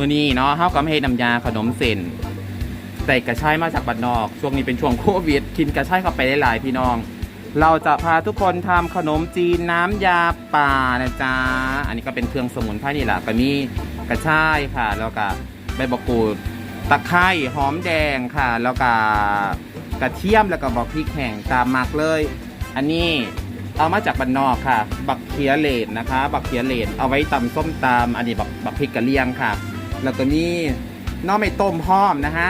มือนี้เนาะเฮาก็ไม่ให้น้ำยาขนมเส้นใส่กระชายมาจากบ้านนอก ช่วงนี้เป็นช่วงโควิดกินกระชายเข้าไปได้หลายพี่น้อง เราจะพาทุกคนทำขนมจีนน้ำยาป่านะจ๊ะอันนี้ก็เป็นเครื่องสมุนไพรนี่แหละก็มีกระชายค่ะ แล้วก็ใบมะกรูดตะไคร้หอมแดงค่ะ แล้วก็กระเทียมแล้วก็บอกพริกแห้งตามมักเลย อันนี้เอามาจากบ้านนอกค่ะ บักเขียเลดนะคะ บักเขียเลดเอาไว้ตำส้มตำอันนี้บักบักพริกกระเหรี่ยงค่ะ แล้วก็นี่น้อไม่ต้มพอมนะฮะ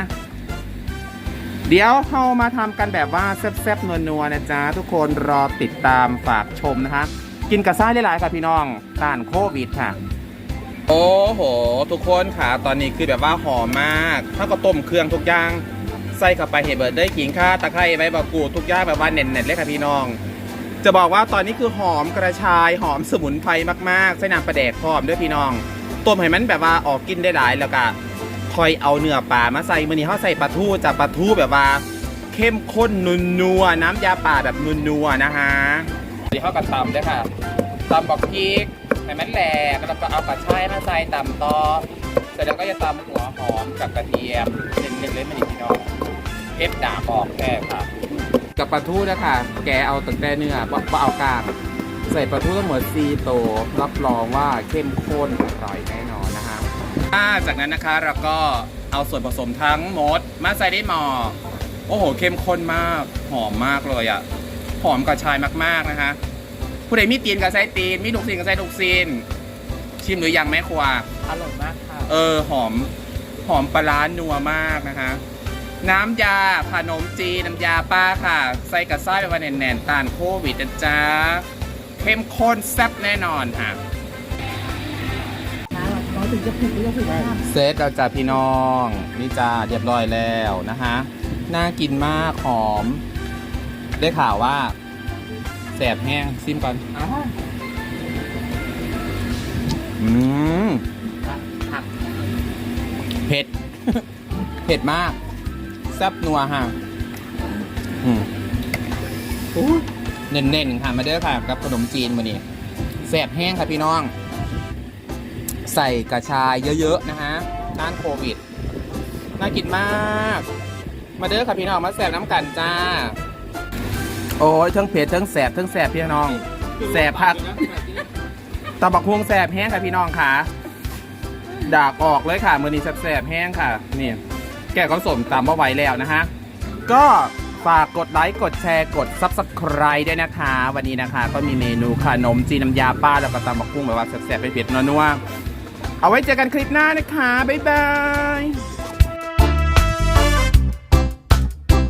เดี๋ยวเรามาทำกันแบบว่าแซ่บๆนัวๆนะจ๊ะ ทุกคนรอติดตามฝากชมนะคะ กินกระซ่าหลายๆค่ะพี่น้องต้านโควิดค่ะ โอ้โห ทุกคนค่ะ ตอนนี้คือแบบว่าหอมมากถ้าก็ต้มเครื่องทุกอย่างใส่เข้าไปเห็ดเบิร์ดได้ขิงข่าตะไคร้ใบมะกรูดทุกอย่างแบบว่าเน็ตๆเลยค่ะพี่น้อง จะบอกว่าตอนนี้คือหอมกระชายหอมสมุนไพรมากๆ ใส่น้ำปลาแดกพร้อมด้วยพี่น้อง ต้มให้มันแบบว่าออกกินได้หลายแล้วก็คอยเอาเนื้อปลามาใส่มือนี้เขาใส่ปลาทูจากปลาทูแบบว่า เข้มข้นนุนนัวๆน้ำยาป่าแบบนุนนัวๆนะฮะเดี๋ยวเขากระตำด้วยค่ะตำบอกพริกให้มันแหลกแล้วก็เอากระชายมาใส่ตำต่อเสร็จแล้วก็จะตำหัวหอมกับกระเทียมเล่นๆเลยมันนี่พี่น้องเทปด่าออกแค่ค่ะกับปลาทูนะคะแกเอาตั้งแต่เนื้อบ่บ่เอากล้าง ใส่ปลาทูทั้งหมด4โตวรับรองว่าเข้มข้นอร่อยแน่นอนนะคะอ่าจากนั้นนะคะเราก็เอาส่วนผสมทั้งหมด มาใส่ได้หมอโอ้โห เข้มข้นมาก หอมมากเลยอะ่ะ หอมกระชายมากๆนะคะผู้ใดมีตีนกับไส้ตีน มีลูกซีนกับไส้ลูกซีน ชิมหรือยังแม่ครัวอร่อยมากค่ะ เออ หอม หอมปลาร้านัวมากนะคะ น้ำยาขนมจีนน้ำยาป้าค่ะ ใส่กระซ้ายไปวันแน่นๆต้านโควิดนะจ๊ะ เข้มข้นแซ่บแน่นอนค่ะเราถึงจะผิดหรือจะผิดมากเซตเราจ้าพี่น้อง นี่จ้าเรียบร้อยแล้วนะคะน่ากินมากหอม ได้ข่าวว่าแสบแห้งซิมก่อนอืมผักเผ็ด เผ็ดมาก แซ่บนัวฮะ อืม เน่นๆค่ะมาเด้อค่ะกับขนมจีนมานี่แซ่บแห้งค่ะพี่น้อง ใส่กระชายเยอะๆนะฮะต้านโควิด น่ากินมาก มาเด้อค่ะพี่น้องมาแซ่บน้ำกันจ้า โอ้ยทั้งเผ็ดทั้งแสบทั้งแสบพี่น้องแสบพักตะบักฮวงแสบแห้งค่ะพี่น้องค่ะดากออกเลยค่ะมือนี้แสบๆแห้งค่ะนี่แกก็สมตามว่าไวแล้วนะฮะก็ ฝากกดไลค์ กดแชร์ กด Subscribe ด้วยนะคะ วันนี้นะคะ ก็มีเมนูขนมจีนน้ำยาป้าแล้วก็ตำบักกุ้งแบบว่าแสบๆเผ็ดๆนัวๆเอาไว้เจอกันคลิปหน้านะคะ บ๊ายบาย